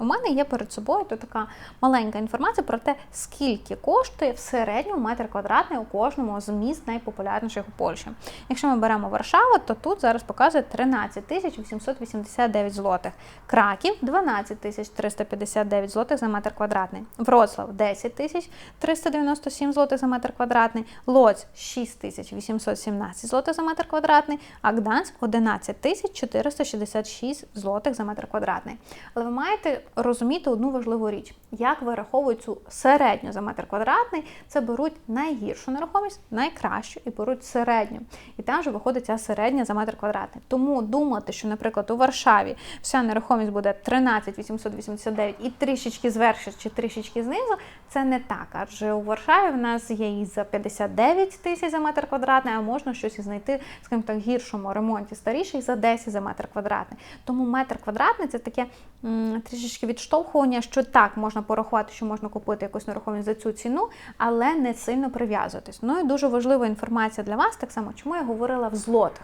У мене є перед собою тут така маленька інформація про те, скільки коштує в середньому метр квадратний у кожному з міст найпопулярніших у Польщі. Якщо ми беремо Варшаву, то тут зараз показує 13 тисяч 889 злотих. Краків 12 тисяч 359 злотих за метр квадратний. Вроцлав 10 тисяч 397 злотих за метр квадратний. Лоць 6 тисяч 817 злотих за метр квадратний, а Гданськ 11 тисяч 466 злотих за метр квадратний. Але ви маєте розуміти одну важливу річ: як вираховують цю середню за метр квадратний, це беруть найгіршу нерухомість, найкращу і беруть середню. І там же виходить ця середня за метр квадратний. Тому думати, що, наприклад, у Варшаві вся нерухомість буде 13 889 і трішечки зверху чи трішечки знизу, це не так. Адже у Варшаві в нас є і за 59 тисяч за метр квадратний, а можна щось і знайти, скажімо так, гіршому ремонті старіший за 10 за метр квадратний. Тому метр квадратний це таке м, трішечки відштовхування, що так можна порахувати, що можна купити якусь нерухомість за цю ціну, але не сильно прив'язуватись. Ну і дуже важлива інформація для вас, так само, чому я говорила в злотих.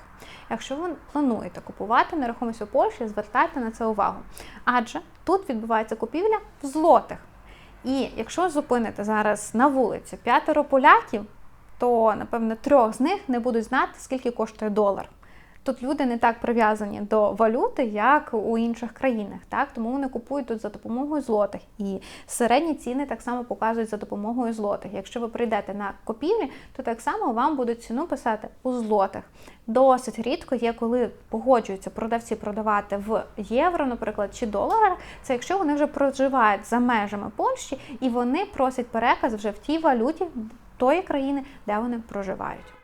Якщо ви плануєте купувати нерухомість у Польщі, звертайте на це увагу. Адже тут відбувається купівля в злотих. І якщо зупините зараз на вулиці п'ятеро поляків, то напевно трьох з них не будуть знати, скільки коштує долар. Тут люди не так прив'язані до валюти, як у інших країнах, так тому вони купують тут за допомогою злотих. І середні ціни так само показують за допомогою злотих. Якщо ви прийдете на купівлі, то так само вам будуть ціну писати у злотих. Досить рідко є, коли погоджуються продавці продавати в євро, наприклад, чи доларах. Це якщо вони вже проживають за межами Польщі і вони просять переказ вже в тій валюті тої країни, де вони проживають.